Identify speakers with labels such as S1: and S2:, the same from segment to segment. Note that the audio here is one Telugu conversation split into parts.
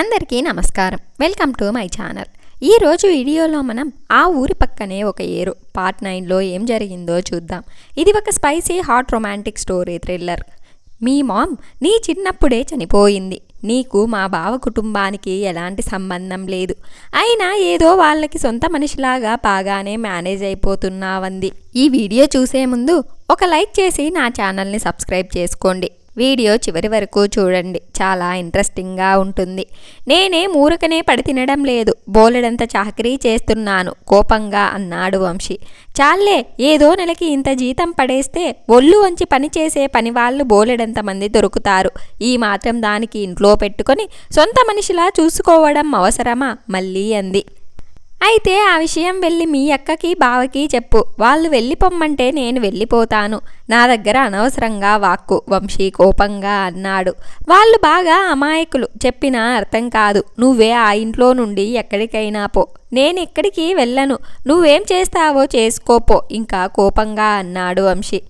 S1: అందరికీ నమస్కారం. Welcome to my channel. ఈరోజు వీడియోలో మనం ఆ ఊరి పక్కనే ఒక ఏరు పార్ట్ నైన్లో ఏం జరిగిందో చూద్దాం. ఇది ఒక spicy hot romantic story thriller. మీ మామ్ నీ చిన్నప్పుడే చనిపోయింది. నీకు మా బావ కుటుంబానికి ఎలాంటి సంబంధం లేదు. అయినా ఏదో వాళ్ళకి సొంత మనిషిలాగా బాగానే మేనేజ్ అయిపోతున్నావంది. ఈ వీడియో చూసే ముందు ఒక లైక్ చేసి నా ఛానల్ని సబ్స్క్రైబ్ చేసుకోండి. వీడియో చివరి వరకు చూడండి. చాలా ఇంట్రెస్టింగ్గా ఉంటుంది. నేనే మూరకనే పడి తినడం లేదు. బోలెడంత చాకరీ చేస్తున్నాను. కోపంగా అన్నాడు వంశీ. చాలే ఏదో నెలకి ఇంత జీతం పడేస్తే ఒళ్ళు వంచి పని చేసే పని వాళ్ళు బోలెడంత మంది దొరుకుతారు. ఈ మాత్రం దానికి ఇంట్లో పెట్టుకొని సొంత మనిషిలా చూసుకోవడం అవసరమా? మళ్ళీ అంది. అయితే ఆ విషయం వెళ్ళి మీ అక్కకి బావకి చెప్పు. వాళ్ళు వెళ్ళిపోమ్మంటే నేను వెళ్ళిపోతాను. నా దగ్గర అనవసరంగా వాక్కు. వంశీ కోపంగా అన్నాడు. వాళ్ళు బాగా అమాయకులు. చెప్పినా అర్థం కాదు. నువ్వే ఆ ఇంట్లో నుండి ఎక్కడికైనా పో. నేను ఎక్కడికి వెళ్ళను. నువ్వేం చేస్తావో చేసుకోపో. ఇంకా కోపంగా అన్నాడు వంశీ.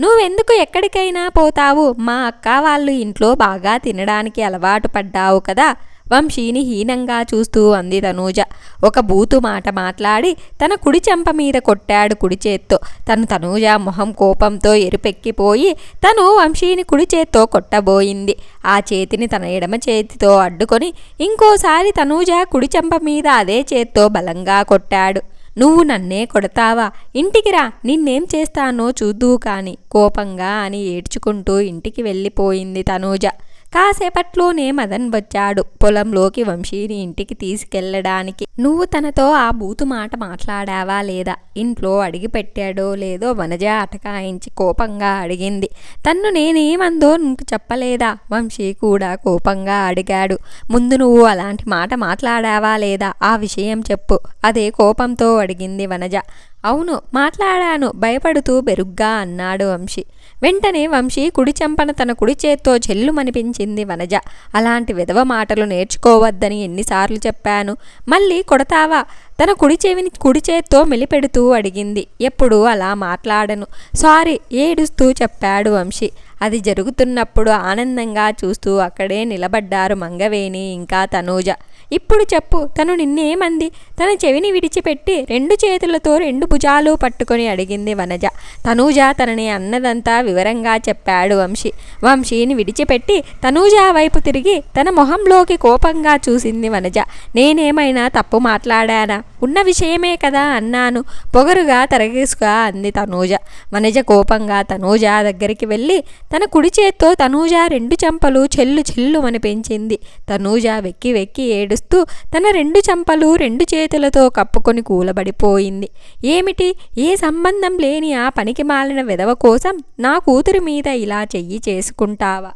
S1: నువ్వెందుకు ఎక్కడికైనా పోతావు? మా అక్క వాళ్ళు ఇంట్లో బాగా తినడానికి అలవాటు పడ్డావు కదా. వంశీని హీనంగా చూస్తూ అంది తనూజ. ఒక బూతు మాట మాట్లాడి తన కుడి చెంప మీద కొట్టాడు కుడి చేత్తో. తను తనూజ మొహం కోపంతో ఎరుపెక్కిపోయి తను వంశీని కుడి చేత్తో కొట్టబోయింది. ఆ చేతిని తన ఎడమ చేతితో అడ్డుకొని ఇంకోసారి తనూజ కుడి చెంప మీద అదే చేత్తో బలంగా కొట్టాడు. నువ్వు నన్నే కొడతావా? ఇంటికి రా. నిన్నేం చేస్తానో చూద్దూ కాని కోపంగా అని ఏడ్చుకుంటూ ఇంటికి వెళ్ళిపోయింది తనూజ. కాసేపట్లోనే మదన్ వచ్చాడు. పొలంలోకి వంశీని ఇంటికి తీసుకెళ్ళడానికి. నువ్వు తనతో ఆ బూతు మాట మాట్లాడావా లేదా? ఇంట్లో అడిగి పెట్టాడో లేదో వనజ అటకాయించి కోపంగా అడిగింది. తన్ను నేనేమందో నువ్వు చెప్పలేదా? వంశీ కూడా కోపంగా అడిగాడు. ముందు నువ్వు అలాంటి మాట మాట్లాడావా లేదా? ఆ విషయం చెప్పు. అదే కోపంతో అడిగింది వనజ. అవును మాట్లాడాను. భయపడుతూ బెరుగ్గా అన్నాడు వంశీ. వెంటనే వంశీ కుడి చెంపన తన కుడి చేత్తో చెల్లుమనిపించింది వనజ. అలాంటి విధవ మాటలు నేర్చుకోవద్దని ఎన్నిసార్లు చెప్పాను. మళ్ళీ కొడతావా? తన కుడి చెవిని కుడి చేత్తో మెలిపెడుతూ అడిగింది. ఎప్పుడు అలా మాట్లాడను. సారీ ఏడుస్తూ చెప్పాడు వంశీ. అది జరుగుతున్నప్పుడు ఆనందంగా చూస్తూ అక్కడే నిలబడ్డారు మంగవేణి ఇంకా తనూజ. ఇప్పుడు చెప్పు. తను నిన్నేమంది? తన చెవిని విడిచిపెట్టి రెండు చేతులతో రెండు భుజాలు పట్టుకొని అడిగింది వనజ. తనూజ తనని అన్నదంతా వివరంగా చెప్పాడు వంశీ. వంశీని విడిచిపెట్టి తనూజ వైపు తిరిగి తన మొహంలోకి కోపంగా చూసింది వనజ. నేనేమైనా తప్పు మాట్లాడానా? ఉన్న విషయమే కదా అన్నాను. పొగరుగా తరగేసుగా అంది తనూజ. వనజ కోపంగా తనూజ దగ్గరికి వెళ్ళి తన కుడి చేత్తో తనూజ రెండు చెంపలు చెల్లు చెల్లు అని పెంచింది. తనూజ వెక్కి వెక్కి ఏడుస్తూ తన రెండు చెంపలు రెండు చేతులతో కప్పుకొని కూలబడిపోయింది. ఏమిటి? ఏ సంబంధం లేని ఆ పనికి మాలిన విధవ కోసం నా కూతురి మీద ఇలా చెయ్యి చేసుకుంటావా?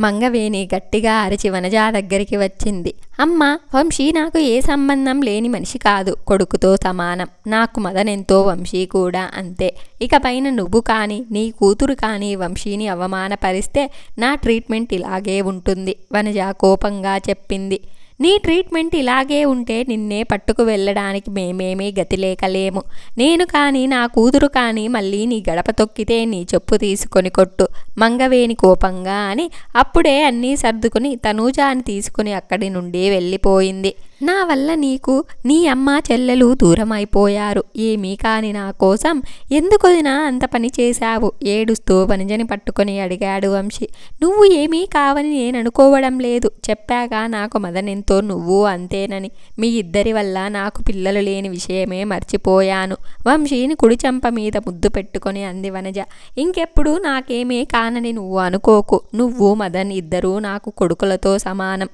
S1: మంగవేణి గట్టిగా అరిచి వనజ దగ్గరికి వచ్చింది. అమ్మ వంశీ నాకు ఏ సంబంధం లేని మనిషి కాదు కొడుకుతో సమానం. నాకు మదనెంతో వంశీ కూడా అంతే. ఇకపైన నువ్వు కానీ నీ కూతురు కానీ వంశీని అవమానపరిస్తే నా ట్రీట్మెంట్ ఇలాగే ఉంటుంది వనజ కోపంగా చెప్పింది. నీ ట్రీట్మెంట్ ఇలాగే ఉంటే నిన్నే పట్టుకు వెళ్ళడానికి మేమేమీ గతి లేకలేము. నేను కానీ నా కూతురు కానీ మళ్ళీ నీ గడప తొక్కితే నీ చెప్పు తీసుకొని కొట్టు. మంగవేణి కోపంగా అని అప్పుడే అన్నీ సర్దుకుని తనూజాని తీసుకుని అక్కడి నుండి వెళ్ళిపోయింది. నా వల్ల నీకు నీ అమ్మ చెల్లెలు దూరం అయిపోయారు ఏమీ కాని నా కోసం ఎందుకొదినా అంత పని చేశావు? ఏడుస్తూ వనిజని పట్టుకొని అడిగాడు వంశీ. నువ్వు ఏమీ కావని నేను అనుకోవడం లేదు. చెప్పాక నాకు మదనెంతో నువ్వు అంతేనని. మీ ఇద్దరి వల్ల నాకు పిల్లలు లేని విషయమే మర్చిపోయాను. వంశీని కుడిచెంప మీద ముద్దు పెట్టుకొని అంది వనజ. ఇంకెప్పుడు నాకేమీ కానని నువ్వు అనుకోకు. నువ్వు మదన్ ఇద్దరూ నాకు కొడుకులతో సమానం.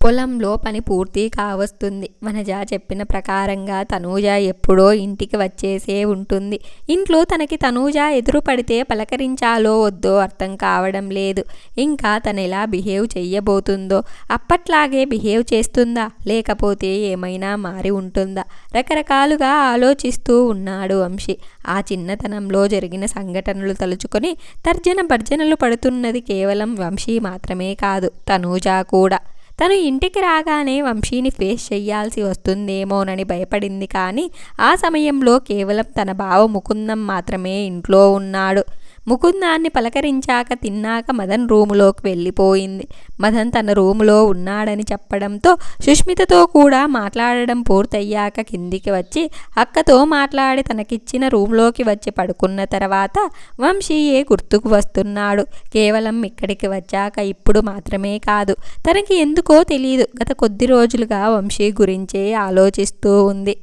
S1: పొలంలో పని పూర్తి కావస్తుంది. వనజ చెప్పిన ప్రకారంగా తనూజ ఎప్పుడో ఇంటికి వచ్చేసే ఉంటుంది. ఇంట్లో తనకి తనూజ ఎదురు పడితే పలకరించాలో వద్దో అర్థం కావడం లేదు. ఇంకా తను ఎలా బిహేవ్ చెయ్యబోతుందో అప్పట్లాగే బిహేవ్ చేస్తుందా లేకపోతే ఏమైనా మారి ఉంటుందా? రకరకాలుగా ఆలోచిస్తూ ఉన్నాడు వంశీ. ఆ చిన్నతనంలో జరిగిన సంఘటనలు తలుచుకొని తర్జన భర్జనలు పడుతున్నది కేవలం వంశీ మాత్రమే కాదు తనూజ కూడా. తను ఇంటికి రాగానే వంశీని ఫేస్ చెయ్యాల్సి వస్తుందేమోనని భయపడింది కానీ ఆ సమయంలో కేవలం తన బావ ముకుందం మాత్రమే ఇంట్లో ఉన్నాడు. ముకుందాన్ని పలకరించాక తిన్నాక మదన్ రూములోకి వెళ్ళిపోయింది. మదన్ తన రూములో ఉన్నాడని చెప్పడంతో సుష్మితతో కూడా మాట్లాడడం పూర్తయ్యాక కిందికి వచ్చి అక్కతో మాట్లాడి తనకిచ్చిన రూమ్లోకి వచ్చి పడుకున్న తర్వాత వంశీయే గుర్తుకు వస్తున్నాడు. కేవలం ఇక్కడికి వచ్చాక ఇప్పుడు మాత్రమే కాదు తనకి ఎందుకో తెలియదు గత కొద్ది రోజులుగా వంశీ గురించే ఆలోచిస్తూ ఉంది.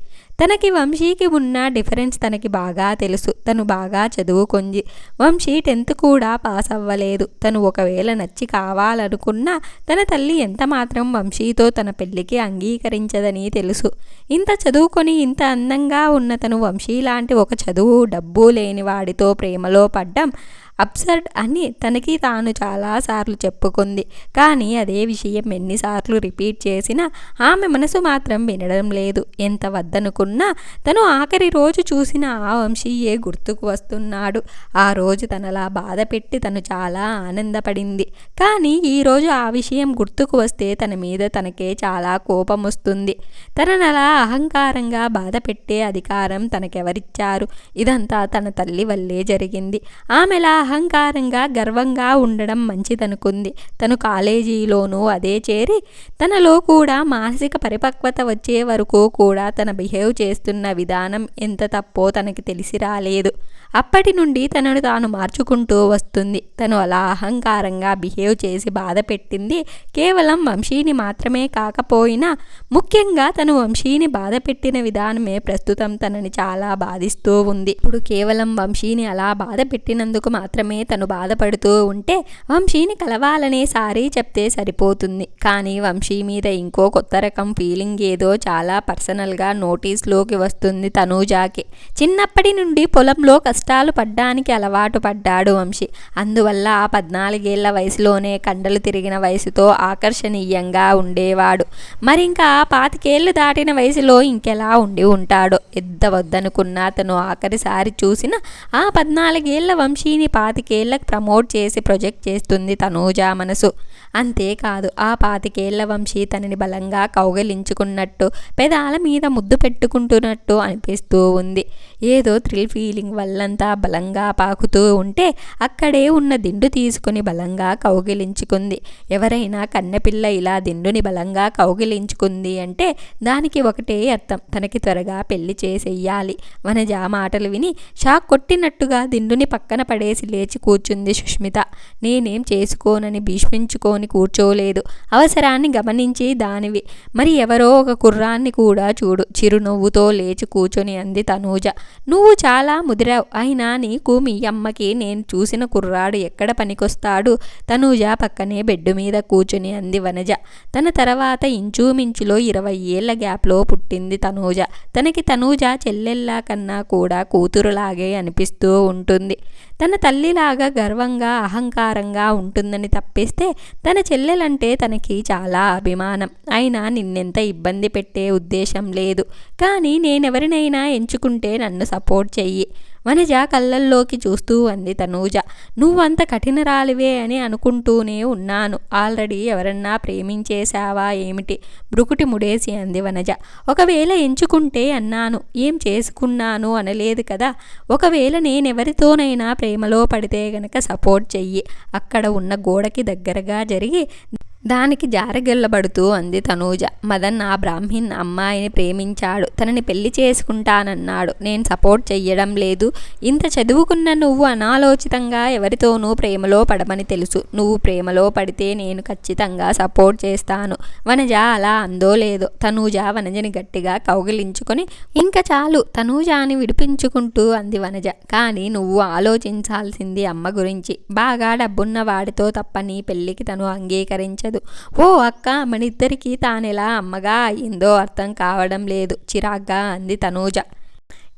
S1: తనకి వంశీకి ఉన్న డిఫరెన్స్ తనకి బాగా తెలుసు. తను బాగా చదువుకుంది. వంశీ టెన్త్ కూడా పాస్ అవ్వలేదు. తను ఒకవేళ నచ్చి కావాలనుకున్నా తన తల్లి ఎంత మాత్రం వంశీతో తన పెళ్ళికి అంగీకరించదని తెలుసు. ఇంత చదువుకొని ఇంత అందంగా ఉన్న తను వంశీ లాంటి ఒక చదువు డబ్బు లేని వాడితో ప్రేమలో పడ్డం అబ్సర్డ్ అని తనకి తాను చాలాసార్లు చెప్పుకుంది. కానీ అదే విషయం ఎన్నిసార్లు రిపీట్ చేసినా ఆమె మనసు మాత్రం వినడం లేదు. ఎంత వద్దనుకున్నా తను ఆఖరి రోజు చూసిన ఆ వంశీయే గుర్తుకు వస్తున్నాడు. ఆ రోజు తనలా బాధ పెట్టి తను చాలా ఆనందపడింది. కానీ ఈరోజు ఆ విషయం గుర్తుకు వస్తే తన మీద తనకే చాలా కోపం వస్తుంది. తననలా అహంకారంగా బాధ పెట్టే అధికారం తనకెవరిచ్చారు? ఇదంతా తన తల్లి వల్లే జరిగింది. ఆమెలా అహంకారంగా గర్వంగా ఉండడం మంచిదనుకుంది. తను కాలేజీలోనూ అదే చేరి తనలో కూడా మానసిక పరిపక్వత వచ్చే వరకు కూడా తన బిహేవ్ చేస్తున్న విధానం ఎంత తప్పో తనకి తెలిసి రాలేదు. అప్పటి నుండి తనను తాను మార్చుకుంటూ వస్తుంది. తను అలా అహంకారంగా బిహేవ్ చేసి బాధ పెట్టింది. కేవలం వంశీని మాత్రమే కాకపోయినా ముఖ్యంగా తను వంశీని బాధ పెట్టిన విధానమే ప్రస్తుతం తనని చాలా బాధిస్తూ ఉంది. ఇప్పుడు కేవలం వంశీని అలా బాధ పెట్టినందుకు మాత్రమే తను బాధపడుతూ ఉంటే వంశీని కలవాలనే సారీ చెప్తే సరిపోతుంది. కానీ వంశీ మీద ఇంకో కొత్త రకం ఫీలింగ్ ఏదో చాలా పర్సనల్గా నోటీస్లోకి వస్తుంది తనూజాకి. చిన్నప్పటి నుండి పొలంలో కష్టాలు పడ్డానికి అలవాటు పడ్డాడు వంశీ. అందువల్ల ఆ పద్నాలుగేళ్ళ వయసులోనే కండలు తిరిగిన వయసుతో ఆకర్షణీయంగా ఉండేవాడు. మరింకా పాతికేళ్ళు దాటిన వయసులో ఇంకెలా ఉండి ఉంటాడో ఎద్దవద్దనుకున్న అతను ఆఖరిసారి చూసిన ఆ పద్నాలుగేళ్ళ వంశీని పాతికేళ్ళకు ప్రమోట్ చేసి ప్రొజెక్ట్ చేస్తుంది తనూజా మనసు. అంతేకాదు ఆ పాతికేళ్ళ వంశీ తనని బలంగా కౌగలించుకున్నట్టు పెదాల మీద ముద్దు పెట్టుకుంటున్నట్టు అనిపిస్తూ ఉంది. ఏదో థ్రిల్ ఫీలింగ్ వల్లంతా బలంగా పాకుతూ ఉంటే అక్కడే ఉన్న దిండు తీసుకుని బలంగా కౌగిలించుకుంది. ఎవరైనా కన్నెపిల్ల ఇలా దిండుని బలంగా కౌగిలించుకుంది అంటే దానికి ఒకటే అర్థం. తనకి త్వరగా పెళ్ళి చేసేయాలి వనజ మాటలు విని షాక్ కొట్టినట్టుగా దిండుని పక్కన పడేసి లేచి కూర్చుంది సుష్మిత. నేనేం చేసుకోనని భీష్మించుకొని కూర్చోలేదు. అవసరాన్ని గమనించి దానివి. మరి ఎవరో ఒక కుర్రాన్ని కూడా చూడు. చిరునవ్వుతో లేచి కూర్చొని అంది తనూజ. నువ్వు చాలా ముదిరావు. అయినా నీకు మీ అమ్మకి నేను చూసిన కుర్రాడు ఎక్కడ పనికొస్తాడు? తనూజ పక్కనే బెడ్ మీద కూర్చుని అంది వనజ. తన తర్వాత ఇంచుమించులో ఇరవై ఏళ్ళ గ్యాప్లో పుట్టింది తనూజ. తనకి తనూజ చెల్లెల్లా కన్నా కూడా కూతురులాగే అనిపిస్తూ ఉంటుంది. తన తల్లిలాగా గర్వంగా అహంకారంగా ఉంటుందని తప్పిస్తే తన చెల్లెలంటే తనకి చాలా అభిమానం. అయినా నిన్నెంత ఇబ్బంది పెట్టే ఉద్దేశం లేదు. కానీ నేనెవరినైనా ఎంచుకుంటే నన్ను సపోర్ట్ చెయ్యి. వనజ కళ్ళల్లోకి చూస్తూ అంది తనూజ. నువ్వంత కఠినరాలివే అని అనుకుంటూనే ఉన్నాను. ఆల్రెడీ ఎవరన్నా ప్రేమించేశావా ఏమిటి బ్రుకుటి ముడేసి అంది వనజ. ఒకవేళ ఎంచుకుంటే అన్నాను. ఏం చేసుకున్నాను అనలేదు కదా. ఒకవేళ నేనెవరితోనైనా ప్రేమలో పడితే గనక సపోర్ట్ చెయ్యి. అక్కడ ఉన్న గోడకి దగ్గరగా జరిగి దానికి జారగిల్లబడుతూ అంది తనూజ. మదన్ ఆ బ్రాహ్మిన్ అమ్మాయిని ప్రేమించాడు. తనని పెళ్ళి చేసుకుంటానన్నాడు. నేను సపోర్ట్ చెయ్యడం లేదు. ఇంత చదువుకున్న నువ్వు అనాలోచితంగా ఎవరితోనూ ప్రేమలో పడమని తెలుసు. నువ్వు ప్రేమలో పడితే నేను ఖచ్చితంగా సపోర్ట్ చేస్తాను. వనజ అలా అందో లేదో తనూజ వనజని గట్టిగా కౌగిలించుకొని ఇంకా చాలు తనూజాని విడిపించుకుంటూ అంది వనజ. కానీ నువ్వు ఆలోచించాల్సింది అమ్మ గురించి. బాగా డబ్బున్న వాడితో తప్ప నీ పెళ్ళికి తను అంగీకరించదు. ఓ అక్క మనిద్దరికీ తానెలా అమ్మగా అయిందో అర్థం కావడం లేదు. చిరాగ్గా అంది తనూజ.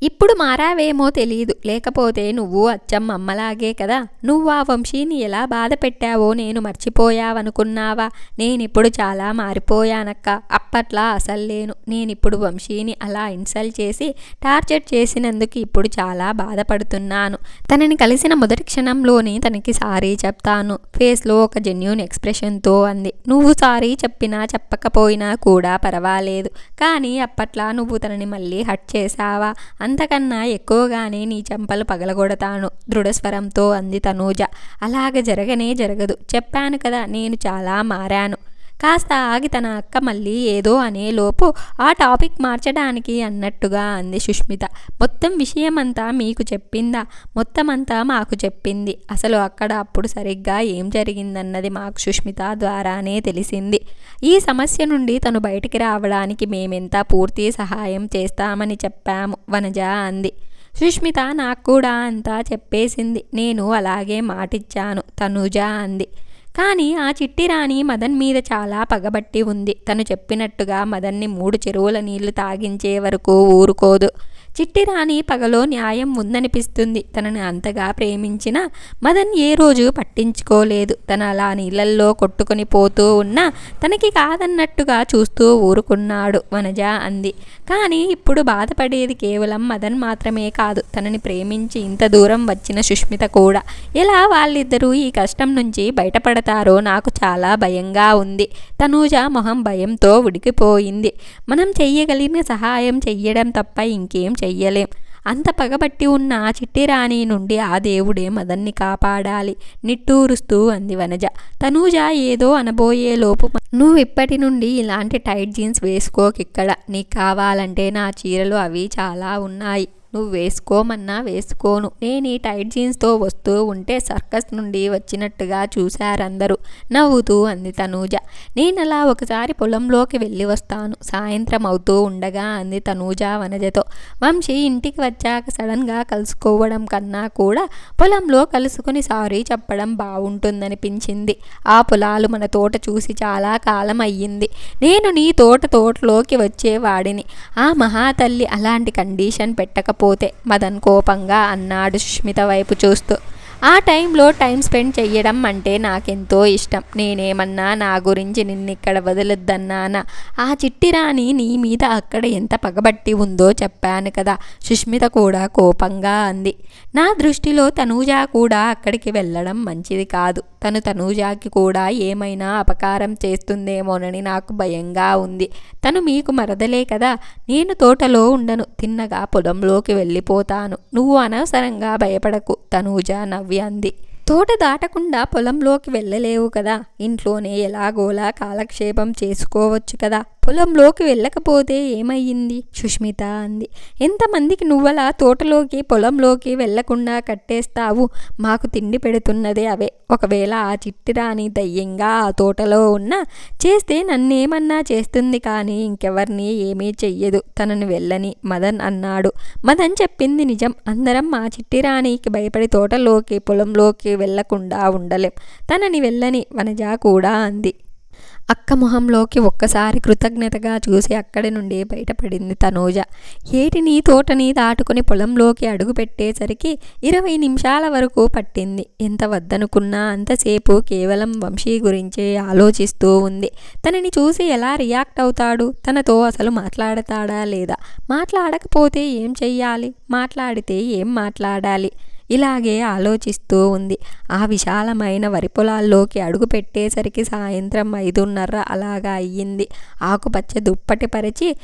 S1: ఇప్పుడు మారావేమో తెలియదు లేకపోతే నువ్వు అచ్చం అమ్మలాగే కదా. నువ్వు ఆ వంశీని ఎలా బాధ పెట్టావో నేను మర్చిపోయావనుకున్నావా? నేనిప్పుడు చాలా మారిపోయానక్క. అప్పట్లా అసలు లేను. నేనిప్పుడు వంశీని అలా ఇన్సల్ట్ చేసి టార్చర్ చేసినందుకు ఇప్పుడు చాలా బాధపడుతున్నాను. తనని కలిసిన మొదటి క్షణంలోనే తనకి సారీ చెప్తాను. ఫేస్లో ఒక జెన్యున్ ఎక్స్ప్రెషన్తో అంది. నువ్వు సారీ చెప్పినా చెప్పకపోయినా కూడా పర్వాలేదు. కానీ అప్పట్లా నువ్వు తనని మళ్ళీ హట్ చేశావా? అంతకన్నా ఎక్కువగానే నీ చెంపలు పగలగొడతాను. దృఢస్వరంతో అంది తనూజ. అలాగ జరగనే జరగదు. చెప్పాను కదా నేను చాలా మారాను. కాస్త ఆగి తన అక్క మళ్ళీ ఏదో అనేలోపు ఆ టాపిక్ మార్చడానికి అన్నట్టుగా అంది సుష్మిత. మొత్తం విషయమంతా మీకు చెప్పిందా? మొత్తం అంతా మాకు చెప్పింది. అసలు అక్కడ అప్పుడు సరిగ్గా ఏం జరిగిందన్నది మాకు సుష్మిత ద్వారానే తెలిసింది. ఈ సమస్య నుండి తను బయటికి రావడానికి మేమెంత పూర్తి సహాయం చేస్తామని చెప్పాము వనజ అంది. సుష్మిత నాకు కూడా అంతా చెప్పేసింది. నేను అలాగే మాటిచ్చాను తనుజ అంది. కానీ ఆ చిట్టి రాణి మదన్ మీద చాలా పగబట్టి ఉంది. తను చెప్పినట్టుగా మదన్ని మూడు చెరువుల నీళ్ళు తాగించే వరకు ఊరుకోదు. చిట్టిరాణి పగలో న్యాయం ఉందనిపిస్తుంది. తనని అంతగా ప్రేమించిన మదన్ ఏ రోజు పట్టించుకోలేదు. తన అలా నీళ్ళల్లో కొట్టుకొని పోతూ ఉన్నా తనకి కాదన్నట్టుగా చూస్తూ ఊరుకున్నాడు వనజ అంది. కానీ ఇప్పుడు బాధపడేది కేవలం మదన్ మాత్రమే కాదు తనని ప్రేమించి ఇంత దూరం వచ్చిన సుష్మిత కూడా. ఎలా వాళ్ళిద్దరూ ఈ కష్టం నుంచి బయటపడతారో నాకు చాలా భయంగా ఉంది. తనూజ మొహం భయంతో ఉడికిపోయింది. మనం చెయ్యగలిగిన సహాయం చెయ్యడం తప్ప ఇంకేం చెయ్యలేం. అంత పగబట్టి ఉన్న ఆ చిట్టి రాణి నుండి ఆ దేవుడే మదన్ని కాపాడాలి. నిట్టూరుస్తూ అంది వనజ. తనూజ ఏదో అనబోయే లోపు నువ్వు ఇప్పటి నుండి ఇలాంటి టైట్ జీన్స్ వేసుకోకిక్కడ నీకు కావాలంటే నా చీరలు అవి చాలా ఉన్నాయి. నువ్వు వేసుకోమన్నా వేసుకోను. నేను ఈ టైట్ జీన్స్తో వస్తూ ఉంటే సర్కస్ నుండి వచ్చినట్టుగా చూశారందరూ. నవ్వుతూ అంది తనూజ. నేను అలా ఒకసారి పొలంలోకి వెళ్ళి వస్తాను. సాయంత్రం అవుతూ ఉండగా అంది తనూజ వనజతో. వంశీ ఇంటికి వచ్చాక సడన్గా కలుసుకోవడం కన్నా కూడా పొలంలో కలుసుకుని సారీ చెప్పడం బాగుంటుందనిపించింది ఆ పొలాలు మన తోట చూసి చాలా కాలం అయ్యింది. నేను నీ తోట తోటలోకి వచ్చేవాడిని. ఆ మహాతల్లి అలాంటి కండిషన్ పెట్టకపో పోతే మదన్ కోపంగా అన్నాడు సుష్మిత వైపు చూస్తూ. ఆ టైంలో టైం స్పెండ్ చెయ్యడం అంటే నాకెంతో ఇష్టం. నేనేమన్నా నా గురించి నిన్నిక్కడ వదిలొద్దన్నానా? ఆ చిట్టిరాణి నీ మీద అక్కడ ఎంత పగబట్టి ఉందో చెప్పాను కదా. సుష్మిత కూడా కోపంగా అంది. నా దృష్టిలో తనూజ కూడా అక్కడికి వెళ్ళడం మంచిది కాదు. తను తనూజాకి కూడా ఏమైనా అపకారం చేస్తుందేమోనని నాకు భయంగా ఉంది. తను మీకు మరదలే కదా. నేను తోటలో ఉండను. తిన్నగా పొలంలోకి వెళ్ళిపోతాను. నువ్వు అనవసరంగా భయపడకు తనూజ నవ్వి అంది. తోట దాటకుండా పొలంలోకి వెళ్ళలేవు కదా. ఇంట్లోనే ఎలాగోలా కాలక్షేపం చేసుకోవచ్చు కదా. పొలంలోకి వెళ్ళకపోతే ఏమయ్యింది? సుష్మిత అంది. ఎంతమందికి నువ్వలా తోటలోకి పొలంలోకి వెళ్ళకుండా కట్టేస్తావు? మాకు తిండి పెడుతున్నదే అవే. ఒకవేళ ఆ చిట్టిరాని దయ్యంగా ఆ తోటలో ఉన్నా చేస్తే నన్నేమన్నా చేస్తుంది కానీ ఇంకెవరిని ఏమీ చెయ్యదు. తనని వెళ్ళని మదన్ అన్నాడు. మదన్ చెప్పింది నిజం. అందరం మా చిట్టిరాణికి భయపడి తోటలోకి పొలంలోకి వెళ్ళకుండా ఉండలేం. తనని వెళ్ళని వనజ కూడా అంది. అక్క మొహంలోకి ఒక్కసారి కృతజ్ఞతగా చూసి అక్కడి నుండి బయటపడింది తనూజ. ఏటిని తోటని దాటుకుని పొలంలోకి అడుగు పెట్టేసరికి ఇరవై నిమిషాల వరకు పట్టింది. ఎంత వద్దనుకున్నా అంతసేపు కేవలం వంశీ గురించే ఆలోచిస్తూ ఉంది. తనని చూసి ఎలా రియాక్ట్ అవుతాడు? తనతో అసలు మాట్లాడతాడా లేదా? మాట్లాడకపోతే ఏం చెయ్యాలి? మాట్లాడితే ఏం మాట్లాడాలి? ఇలాగే ఆలోచిస్తూ ఉంది. ఆ విశాలమైన వరి పొలాల్లోకి అడుగు పెట్టేసరికి సాయంత్రం ఐదున్నర అలాగా అయ్యింది. ఆకుపచ్చ దుప్పటి పరిచి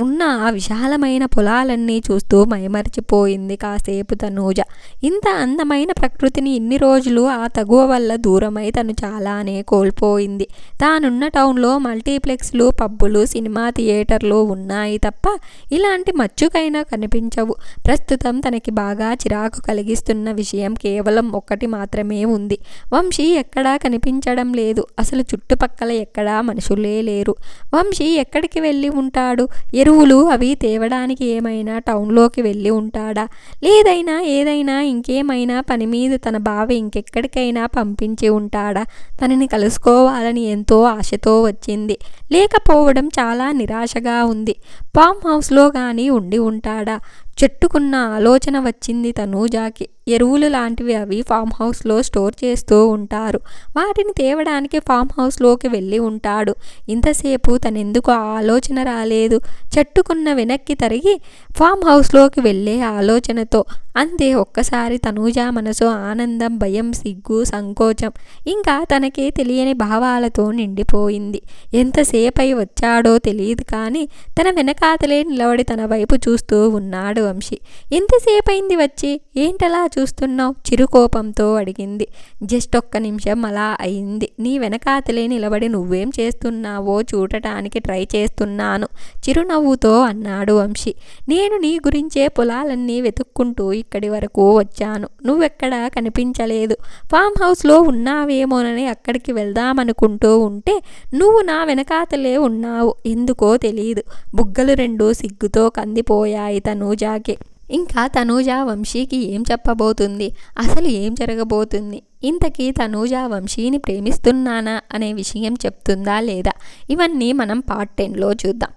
S1: ఉన్న ఆ విశాలమైన పొలాలన్నీ చూస్తూ మైమరిచిపోయింది కాసేపు తనూజ. ఇంత అందమైన ప్రకృతిని ఇన్ని రోజులు ఆ తగువ వల్ల దూరమై తను చాలానే కోల్పోయింది. తానున్న టౌన్లో మల్టీప్లెక్స్లు పబ్బులు సినిమా థియేటర్లు ఉన్నాయి తప్ప ఇలాంటి మచ్చుకైనా కనిపించవు. ప్రస్తుతం తనకి బాగా చిరాకు కలిగి కలిగిస్తున్న విషయం కేవలం ఒక్కటి మాత్రమే ఉంది. వంశీ ఎక్కడా కనిపించడం లేదు. అసలు చుట్టుపక్కల ఎక్కడా మనుషులే లేరు. వంశీ ఎక్కడికి వెళ్ళి ఉంటాడు? ఎరువులు అవి తేవడానికి ఏమైనా టౌన్లోకి వెళ్ళి ఉంటాడా? లేదైనా ఏదైనా ఇంకేమైనా పని మీద తన బావ ఇంకెక్కడికైనా పంపించి ఉంటాడా? తనని కలుసుకోవాలని ఎంతో ఆశతో వచ్చింది. లేకపోవడం చాలా నిరాశగా ఉంది. ఫామ్ హౌస్లో కానీ ఉండి ఉంటాడా? చెట్టుకున్న ఆలోచన వచ్చింది తనూజాకి. ఎరువులు లాంటివి అవి ఫామ్ హౌస్లో స్టోర్ చేస్తూ ఉంటారు. వాటిని తేవడానికి ఫామ్ హౌస్లోకి వెళ్ళి ఉంటాడు. ఇంతసేపు తనెందుకు ఆలోచన రాలేదు. చెట్టుకున్న వెనక్కి తరిగి ఫామ్ హౌస్లోకి వెళ్ళే ఆలోచనతో అంతే ఒక్కసారి తనూజ మనసు ఆనందం భయం సిగ్గు సంకోచం ఇంకా తనకే తెలియని భావాలతో నిండిపోయింది. ఎంతసేపై వచ్చాడో తెలియదు కానీ తన వెనకాతలే నిలబడి తన వైపు చూస్తూ ఉన్నాడు వంశీ. ఎంతసేపైంది వచ్చి? ఏంటలా చూస్తున్నావు? చిరుకోపంతో అడిగింది. జస్ట్ ఒక్క నిమిషం అలా అయింది. నీ వెనకాతలే నిలబడి నువ్వేం చేస్తున్నావో చూడటానికి ట్రై చేస్తున్నాను చిరునవ్వుతో అన్నాడు వంశీ. నేను నీ గురించే పొలాలన్నీ వెతుక్కుంటూ ఇక్కడి వరకు వచ్చాను. నువ్వెక్కడ కనిపించలేదు. ఫామ్ హౌస్లో ఉన్నావేమోనని అక్కడికి వెళ్దామనుకుంటూ ఉంటే నువ్వు నా వెనకాతలే ఉన్నావు. ఎందుకో తెలియదు బుగ్గలు రెండు సిగ్గుతో కందిపోయాయి తనూజాకి. ఇంకా తనూజ వంశీకి ఏం చెప్పబోతుంది? అసలు ఏం జరగబోతుంది? ఇంతకీ తనూజ వంశీని ప్రేమిస్తున్నానా అనే విషయం చెప్తుందా లేదా? ఇవన్నీ మనం పార్ట్ టెన్లో చూద్దాం.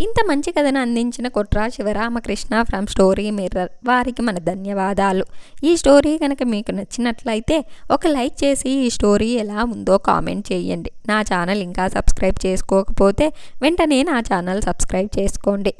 S1: ఇంత మంచి కథను అందించిన కొట్రా శివరామకృష్ణ ఫ్రమ్ స్టోరీ మిర్రర్. వారికి మన ధన్యవాదాలు. ఈ స్టోరీ కనుక మీకు నచ్చినట్లయితే ఒక లైక్ చేసి ఈ స్టోరీ ఎలా ఉందో కామెంట్ చేయండి. నా ఛానల్ ఇంకా సబ్స్క్రైబ్ చేసుకోకపోతే వెంటనే నా ఛానల్ సబ్స్క్రైబ్ చేసుకోండి.